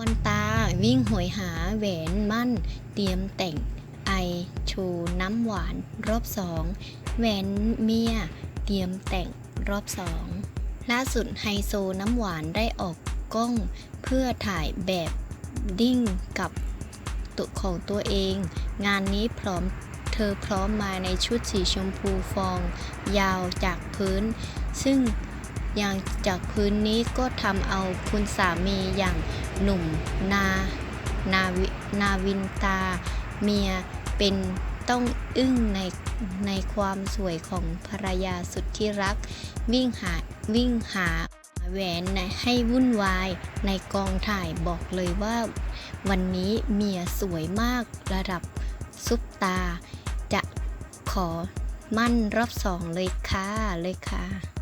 วันตาวิ่งหวยหาแหวนมั่น เตรียมแต่ง ไอชว์น้ำหวานรอบสองแหวนเมีย เตรียมแต่งรอบสองล่าสุดไฮโซน้ำหวานได้ออกกล้อง เพื่อถ่ายแบบดิ้งกับตัวของตัวเอง งานนี้พร้อมเธอพร้อมมาในชุดสีชมพูฟอง ยาวจากพื้น ซึ่ง อย่างจากพื้นนี้ก็ทำเอาคุณสามีอย่างหนุ่มนานาวินาวินตา เมียเป็นต้องอึ้งในในความสวยของภรรยาสุดที่รัก วิ่งหาวิ่งหาแหวนในให้วุ่นวายในกองถ่ายบอกเลยว่า วันนี้เมียสวยมากระดับซุปตา จะขอมั่นรอบสองเลยค่ะเลยค่ะ